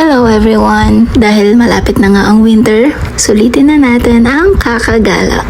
Hello everyone! Dahil malapit na nga ang winter, sulitin na natin ang kakagala.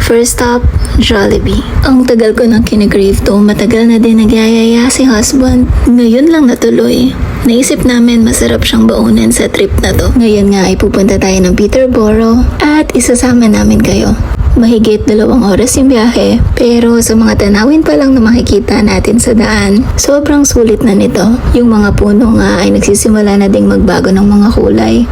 First stop, Jollibee. Ang tagal ko nang kinigrave to, matagal na din nagyayaya si husband. Ngayon lang natuloy. Naisip namin masarap siyang baunan sa trip na to. Ngayon nga ay pupunta tayo ng Peterborough at isasama namin kayo. Mahigit dalawang oras yung biyahe, pero sa mga tanawin pa lang na makikita natin sa daan, sobrang sulit na nito. Yung mga puno nga ay nagsisimula na ding magbago ng mga kulay.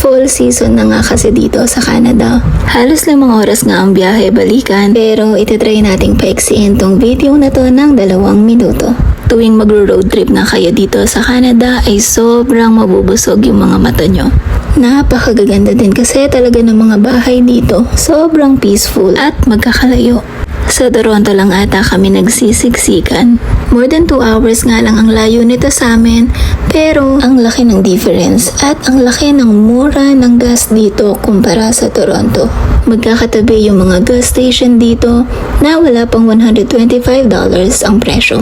Fall season na nga kasi dito sa Canada. Halos limang oras nga ang biyahe balikan pero itatry nating paiksiin tong video na to ng dalawang minuto. Tuwing magro-road trip na kayo dito sa Canada ay sobrang mabubusog yung mga mata nyo. Napakagaganda din kasi talaga ng mga bahay dito. Sobrang peaceful at magkakalayo. Sa Toronto lang ata kami nagsisiksikan. More than 2 hours nga lang ang layo nito sa amin, pero ang laki ng difference at ang laki ng mura ng gas dito kumpara sa Toronto. Magkakatabi yung mga gas station dito na wala pang $125 ang presyo.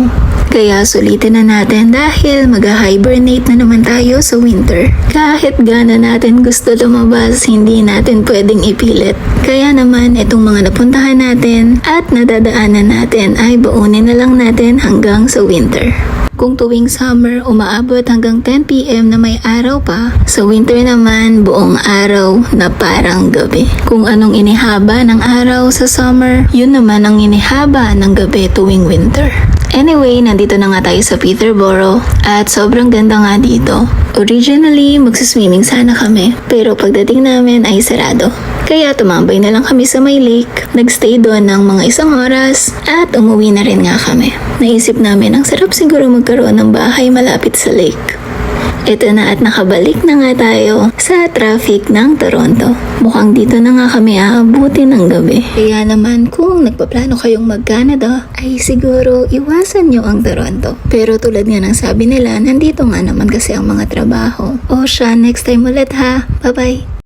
Kaya sulitin na natin dahil mag-hibernate na naman tayo sa winter. Kahit gana natin gusto lumabas, hindi natin pwedeng ipilit. Kaya naman itong mga napuntahan natin at nadadaanan natin ay baunin na lang natin hanggang sa winter. Kung tuwing summer, umaabot hanggang 10pm na may araw pa. Sa winter naman, buong araw na parang gabi. Kung anong inihaba ng araw sa summer, yun naman ang inihaba ng gabi tuwing winter. Anyway, nandito na nga tayo sa Peterborough at sobrang ganda nga dito. Originally, magsiswimming sana kami, pero pagdating namin ay sarado. Kaya tumambay na lang kami sa may lake, nagstay doon ng mga isang oras, at umuwi na rin nga kami. Naisip namin ang sarap siguro magkaroon ng bahay malapit sa lake. Ito na at nakabalik na nga tayo sa traffic ng Toronto. Mukhang dito na nga kami aabutin ng gabi. Kaya naman kung nagpaplano kayong mag-Canada, ay siguro iwasan nyo ang Toronto. Pero tulad nga ng sabi nila, nandito nga naman kasi ang mga trabaho. O siya, next time ulit ha. Bye-bye!